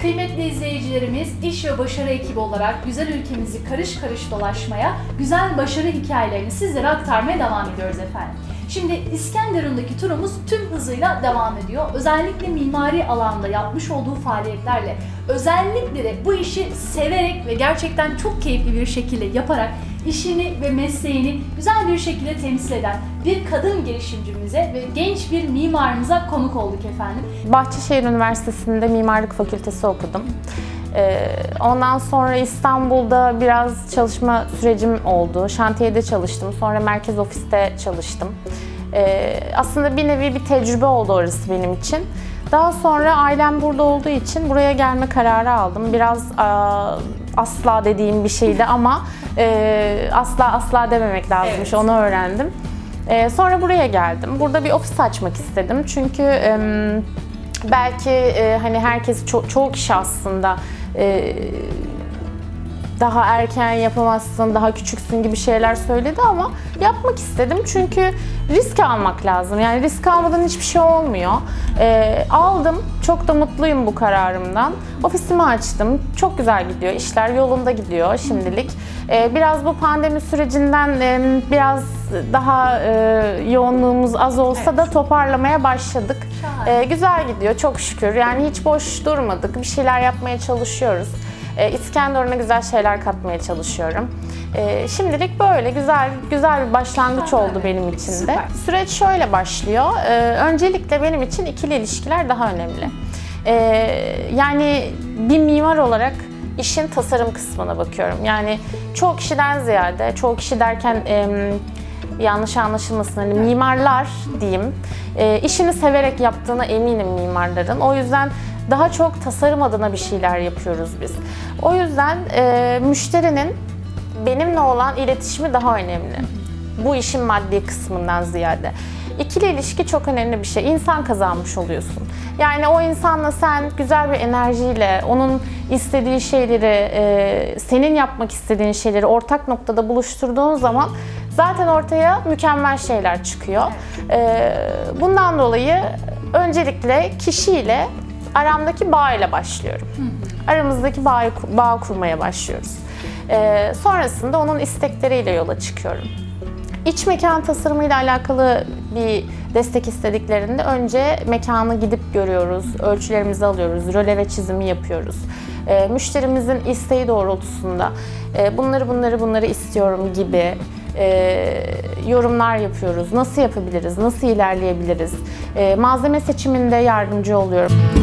Kıymetli izleyicilerimiz, iş ve başarı ekibi olarak güzel ülkemizi karış karış dolaşmaya, güzel başarı hikayelerini sizlere aktarmaya devam ediyoruz efendim. Şimdi İskenderun'daki turumuz tüm hızıyla devam ediyor. Özellikle mimari alanda yapmış olduğu faaliyetlerle, özellikle de bu işi severek ve gerçekten çok keyifli bir şekilde yaparak işini ve mesleğini güzel bir şekilde temsil eden bir kadın girişimcimize ve genç bir mimarımıza konuk olduk efendim. Bahçeşehir Üniversitesi'nde mimarlık fakültesi okudum. Ee, Ondan sonra İstanbul'da biraz çalışma sürecim oldu. Şantiyede çalıştım. Sonra merkez ofiste çalıştım. Ee, Aslında bir nevi bir tecrübe oldu orası benim için. Daha sonra ailem burada olduğu için buraya gelme kararı aldım. Biraz aa, asla dediğim bir şeydi ama e, asla asla dememek lazımmış. Evet. Onu öğrendim. Ee, sonra buraya geldim. Burada bir ofis açmak istedim. Çünkü em, belki e, hani herkes ço- çoğu kişi aslında e, daha erken yapamazsın, daha küçüksün gibi şeyler söyledi ama yapmak istedim çünkü risk almak lazım. Yani risk almadan hiçbir şey olmuyor. Ee, aldım, çok da mutluyum bu kararımdan. Ofisimi açtım, çok güzel gidiyor, işler yolunda gidiyor şimdilik. Ee, biraz bu pandemi sürecinden e, biraz daha e, yoğunluğumuz az olsa da toparlamaya başladık. Ee, güzel gidiyor çok şükür. Yani hiç boş durmadık. Bir şeyler yapmaya çalışıyoruz. Ee, İskenderun'a güzel şeyler katmaya çalışıyorum. Ee, şimdilik böyle güzel güzel bir başlangıç oldu benim için de. Süper. Süreç şöyle başlıyor. Ee, öncelikle benim için ikili ilişkiler daha önemli. Ee, yani bir mimar olarak işin tasarım kısmına bakıyorum. Yani çoğu kişiden ziyade, çoğu kişi derken yanlış anlaşılmasın hani mimarlar diyeyim e, işini severek yaptığına eminim mimarların. O yüzden daha çok tasarım adına bir şeyler yapıyoruz biz. O yüzden e, müşterinin benimle olan iletişimi daha önemli. Bu işin maddi kısmından ziyade. İkili ilişki çok önemli bir şey. İnsan kazanmış oluyorsun. Yani o insanla sen güzel bir enerjiyle, onun istediği şeyleri, e, senin yapmak istediğin şeyleri ortak noktada buluşturduğun zaman zaten ortaya mükemmel şeyler çıkıyor. E, bundan dolayı öncelikle kişiyle aramdaki bağ ile başlıyorum. Aramızdaki bağı, bağ kurmaya başlıyoruz. E, sonrasında onun istekleriyle yola çıkıyorum. İç mekan tasarımıyla alakalı bir destek istediklerinde önce mekanı gidip görüyoruz, ölçülerimizi alıyoruz, röleve çizimi yapıyoruz. Ee, müşterimizin isteği doğrultusunda e, bunları bunları bunları istiyorum gibi e, yorumlar yapıyoruz. Nasıl yapabiliriz, nasıl ilerleyebiliriz? E, malzeme seçiminde yardımcı oluyorum.